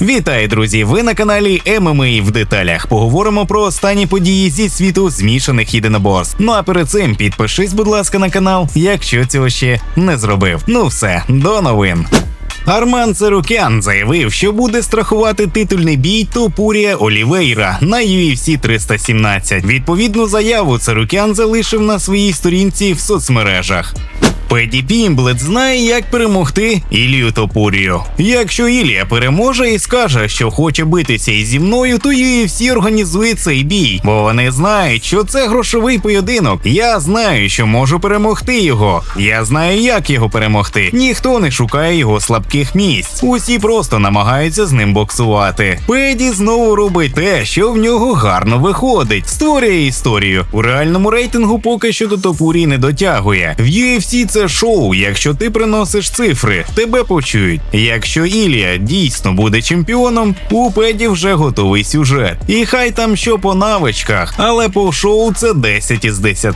Вітаю, друзі! Ви на каналі ММА в деталях. Поговоримо про останні події зі світу змішаних єдиноборств. Ну а перед цим підпишись, будь ласка, на канал, якщо цього ще не зробив. Ну все, до новин. Арман Церукян заявив, що буде страхувати титульний бій Топурія Олівейра на UFC 317. Відповідну заяву Церукян залишив на своїй сторінці в соцмережах. Педі Пімблет знає, як перемогти Ілію Топурію. Якщо Ілія переможе і скаже, що хоче битися зі мною, то UFC організує цей бій, бо вони знають, що це грошовий поєдинок. Я знаю, що можу перемогти його. Я знаю, як його перемогти. Ніхто не шукає його слабких місць. Усі просто намагаються з ним боксувати. Педі знову робить те, що в нього гарно виходить. Створює історію. У реальному рейтингу поки що до Топурії не дотягує. В UFC це шоу. Якщо ти приносиш цифри, тебе почують. Якщо Ілія дійсно буде чемпіоном, у Педі вже готовий сюжет. І хай там що по навичках, але по шоу це 10 із 10.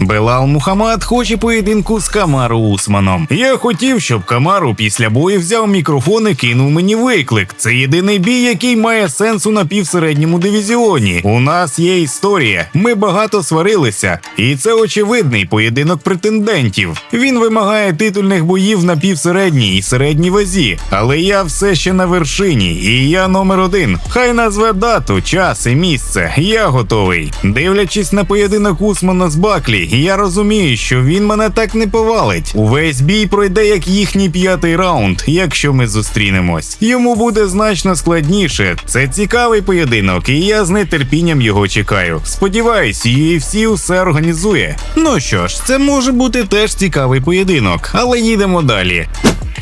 Белал Мухаммад хоче поєдинку з Камару Усманом. Я хотів, щоб Камару після бою взяв мікрофон і кинув мені виклик. Це єдиний бій, який має сенс у напівсередньому дивізіоні. У нас є історія. Ми багато сварилися, і це очевидний поєдинок претендентів. Він вимагає титульних боїв на півсередній і середній вазі, але я все ще на вершині, і я номер один. Хай назве дату, час і місце. Я готовий. Дивлячись на поєдинок Усмана з Баклі, я розумію, що він мене так не повалить. Увесь бій пройде як їхній п'ятий раунд, якщо ми зустрінемось. Йому буде значно складніше. Це цікавий поєдинок, і я з нетерпінням його чекаю. Сподіваюсь, UFC все організує. Ну що ж, це може бути теж цікавий поєдинок, але їдемо далі.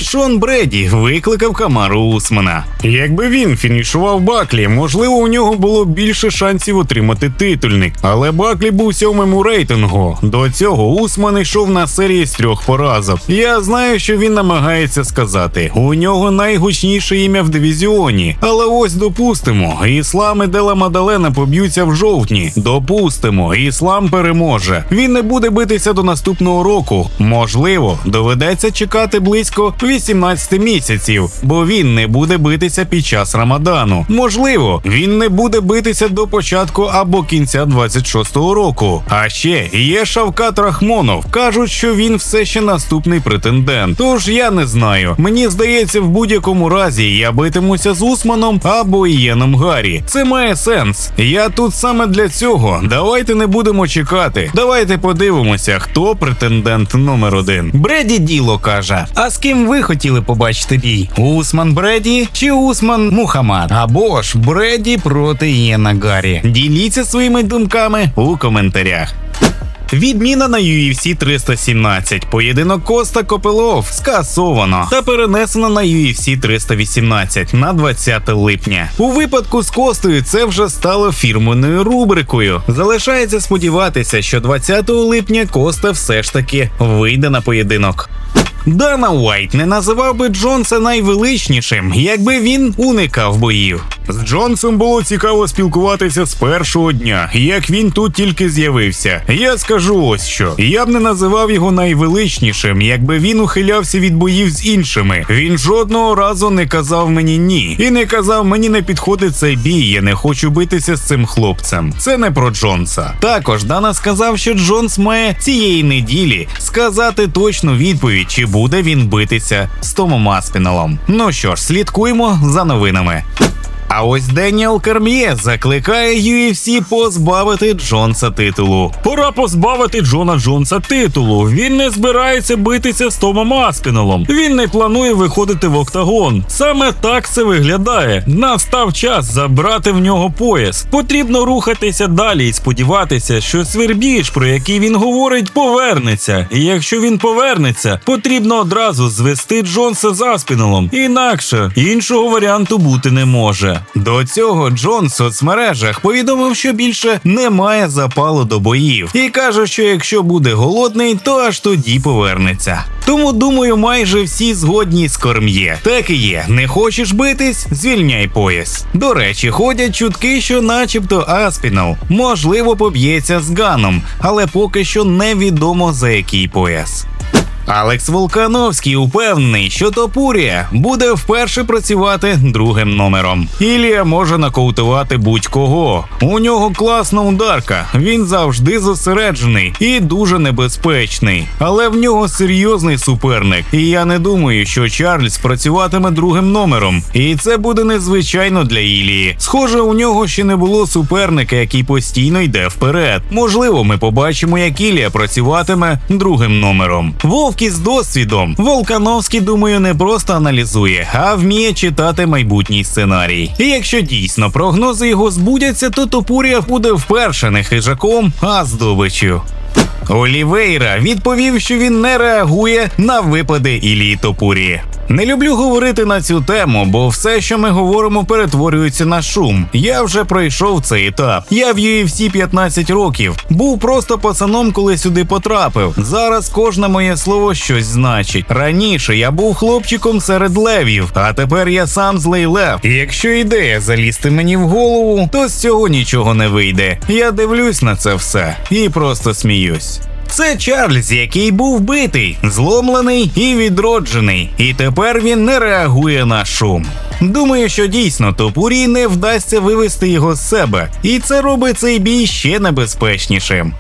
Шон Бреді викликав Камару Усмана. Якби він фінішував Баклі, можливо, у нього було більше шансів отримати титульник. Але Баклі був сьомим у рейтингу. До цього Усман йшов на серії з трьох поразок. Я знаю, що він намагається сказати. У нього найгучніше ім'я в дивізіоні. Але ось допустимо, іслам і Дела Мадалена поб'ються в жовтні. Допустимо, іслам переможе. Він не буде битися до наступного року. Можливо, доведеться чекати близько 18 місяців, бо він не буде битися під час Рамадану. Можливо, він не буде битися до початку або кінця 26-го року. А ще є Шавкат Рахмонов. кажуть, що він все ще наступний претендент. Тож я не знаю. Мені здається, в будь-якому разі я битимуся з Усманом або Ієном Гаррі. Це має сенс. Я тут саме для цього. Давайте не будемо чекати. Давайте подивимося, хто претендент номер один. Бреді діло каже. А з ким ви хотіли побачити бій? Усман Бреді чи Усман Мухаммад? Або ж Бреді проти Ієна Гаррі? Діліться своїми думками у коментарях. Відміна на UFC 317. Поєдинок Коста Копилов скасовано та перенесено на UFC 318 на 20 липня. У випадку з Костою це вже стало фірмовою рубрикою. Залишається сподіватися, що 20 липня Коста все ж таки вийде на поєдинок. Дана Уайт не називав би Джонса найвеличнішим, якби він уникав боїв. З Джонсом було цікаво спілкуватися з першого дня, як він тут тільки з'явився. Я скажу ось що. Я б не називав його найвеличнішим, якби він ухилявся від боїв з іншими. Він жодного разу не казав мені ні. І не казав, мені не підходить цей бій, я не хочу битися з цим хлопцем. Це не про Джонса. Також Дана сказав, що Джонс має цієї неділі сказати точну відповідь, чи буде він битися з Томом Аспіналом. Ну що ж, слідкуємо за новинами. А ось Деніел Керм'є закликає UFC позбавити Джонса титулу. Пора позбавити Джона Джонса титулу. Він не збирається битися з Томом Аспіналом. Він не планує виходити в октагон. Саме так це виглядає. Настав час забрати в нього пояс. Потрібно рухатися далі і сподіватися, що свербіж, про який він говорить, повернеться. І якщо він повернеться, потрібно одразу звести Джонса з Аспіналом. Інакше іншого варіанту бути не може. До цього Джон в соцмережах повідомив, що більше немає запалу до боїв, і каже, що якщо буде голодний, то аж тоді повернеться. Тому думаю, майже всі згодні з корм'є. Так і є. Не хочеш битись? Звільняй пояс. До речі, ходять чутки, що, начебто, Аспінал можливо поб'ється з Ганом, але поки що невідомо за який пояс. Алекс Волкановський упевнений, що Топурія буде вперше працювати другим номером. Ілія може нокаутувати будь-кого. У нього класна ударка. Він завжди зосереджений і дуже небезпечний. Але в нього серйозний суперник. І я не думаю, що Чарльз працюватиме другим номером. І це буде незвичайно для Ілії. Схоже, у нього ще не було суперника, який постійно йде вперед. Можливо, ми побачимо, як Ілія працюватиме другим номером. Вовки з досвідом. Волкановський, думаю, не просто аналізує, а вміє читати майбутній сценарій. І якщо дійсно прогнози його збудяться, то Топурія буде вперше не хижаком, а здобичю. Олівейра відповів, що він не реагує на випади Ілії Топурі. Не люблю говорити на цю тему, бо все, що ми говоримо, перетворюється на шум. Я вже пройшов цей етап. Я в UFC 15 років. Був просто пацаном, коли сюди потрапив. Зараз кожне моє слово щось значить. Раніше я був хлопчиком серед левів, а тепер я сам злий лев. І якщо ідея залізти мені в голову, то з цього нічого не вийде. Я дивлюсь на це все і просто сміюсь. Це Чарльз, який був битий, зломлений і відроджений, і тепер він не реагує на шум. Думаю, що дійсно Топурі не вдасться вивести його з себе, і це робить цей бій ще небезпечнішим.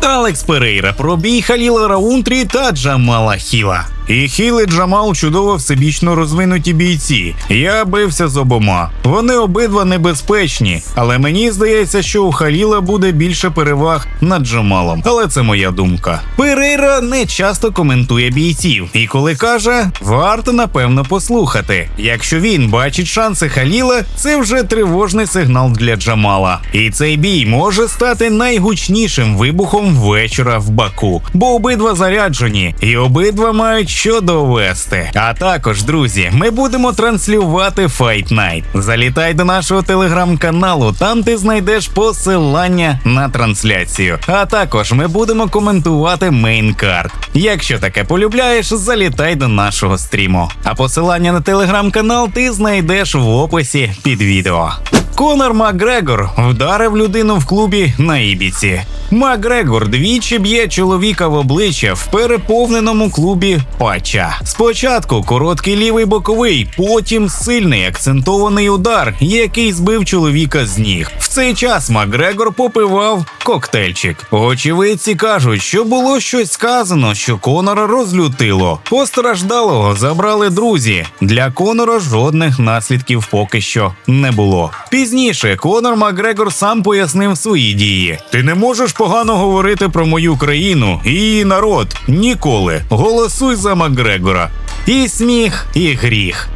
Алекс Перейра про бій Халіла Раунтрі та Джамала Хіла. І Хіл і Джамал чудово всебічно розвинуті бійці. Я бився з обома. Вони обидва небезпечні, але мені здається, що у Халіла буде більше переваг над Джамалом. Але це моя думка. Перейра не часто коментує бійців, і коли каже, варто напевно послухати. Якщо він бачить шанси Халіла, це вже тривожний сигнал для Джамала. І цей бій може стати найгучнішим вибухом вечора в Баку, бо обидва заряджені, і обидва мають що довести. А також, друзі, ми будемо транслювати Fight Night. Залітай до нашого телеграм-каналу, там ти знайдеш посилання на трансляцію. А також ми будемо коментувати мейнкарт. Якщо таке полюбляєш, залітай до нашого стріму. А посилання на телеграм-канал ти знайдеш в описі під відео. Конор Макгрегор вдарив людину в клубі на Ібіці. Макгрегор двічі б'є чоловіка в обличчя в переповненому клубі Пача. Спочатку короткий лівий боковий, потім сильний акцентований удар, який збив чоловіка з ніг. В цей час Макгрегор попивав коктейльчик. Очевидці кажуть, що було щось сказано, що Конора розлютило. Постраждалого забрали друзі. Для Конора жодних наслідків поки що не було. Пізніше Конор Макгрегор сам пояснив свої дії. Ти не можеш погано говорити про мою країну і її народ. Ніколи. Голосуй за Макгрегора. І сміх, і гріх.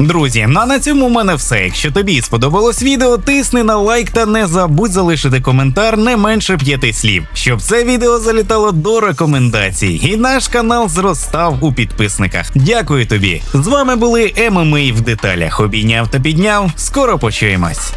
Друзі, ну а на цьому в мене все. Якщо тобі сподобалось відео, тисни на лайк та не забудь залишити коментар не менше п'яти слів, щоб це відео залітало до рекомендацій, і наш канал зростав у підписниках. Дякую тобі. З вами були ММА в деталях. Обійняв та підняв. Скоро почуємось.